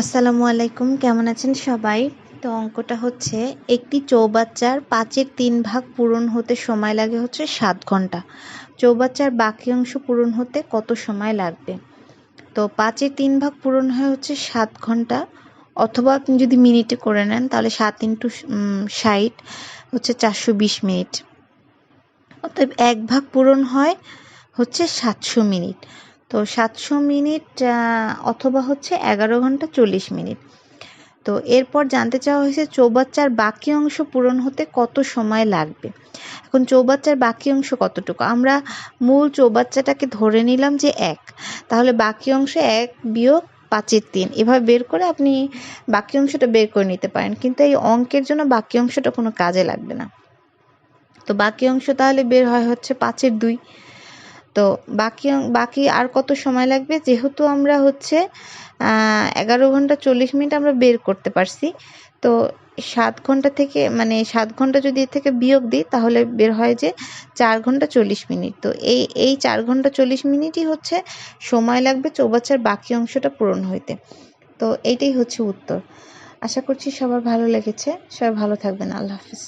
আসসালামু আলাইকুম, কেমন আছেন সবাই? তো অঙ্কটা হচ্ছে, একটি চৌবাচ্চার পাঁচের তিন ভাগ পূরণ হতে সময় লাগে হচ্ছে সাত ঘণ্টা। চৌবাচ্চার বাকি অংশ পূরণ হতে কত সময় লাগবে? তো পাঁচের তিন ভাগ পূরণ হয় হচ্ছে সাত ঘণ্টা, অথবা আপনি যদি মিনিটে করে নেন, তাহলে সাত ইন্টু ষাট হচ্ছে চারশো বিশ মিনিট। অতএব এক ভাগ পূরণ হয় হচ্ছে সাতশো মিনিট। তো সাতশো মিনিট অথবা হচ্ছে এগারো ঘণ্টা চল্লিশ মিনিট। তো এরপর জানতে চাওয়া হয়েছে চৌবাচ্চার বাকি অংশ পূরণ হতে কত সময় লাগবে? এখন চৌবাচ্চার বাকি অংশ কতটুকু? আমরা মূল চৌবাচ্চাটাকে ধরে নিলাম যে এক। তাহলে বাকি অংশ এক বিয়োগ পাঁচের তিন। এভাবে বের করে আপনি বাকি অংশটা বের করে নিতে পারেন। কিন্তু এই অঙ্কের জন্য বাকি অংশটা কোনো কাজে লাগবে না। তো বাকি অংশ তাহলে বের হয় হচ্ছে পাঁচের দুই। তো বাকি বাকি আর কত সময় লাগবে? যেহেতু আমরা হচ্ছে এগারো ঘণ্টা চল্লিশ মিনিট আমরা বের করতে পারছি। তো সাত ঘণ্টা থেকে মানে সাত ঘণ্টা যদি এর থেকে বিয়োগ দিই, তাহলে বের হয় যে চার ঘণ্টা চল্লিশ মিনিট। তো এই এই চার ঘণ্টা চল্লিশ মিনিটই হচ্ছে সময় লাগবে চৌবাচ্চার বাকি অংশটা পূরণ হইতে। তো এইটাই হচ্ছে উত্তর। আশা করছি সবার ভালো লেগেছে। সবাই ভালো থাকবেন। আল্লাহ হাফিজ।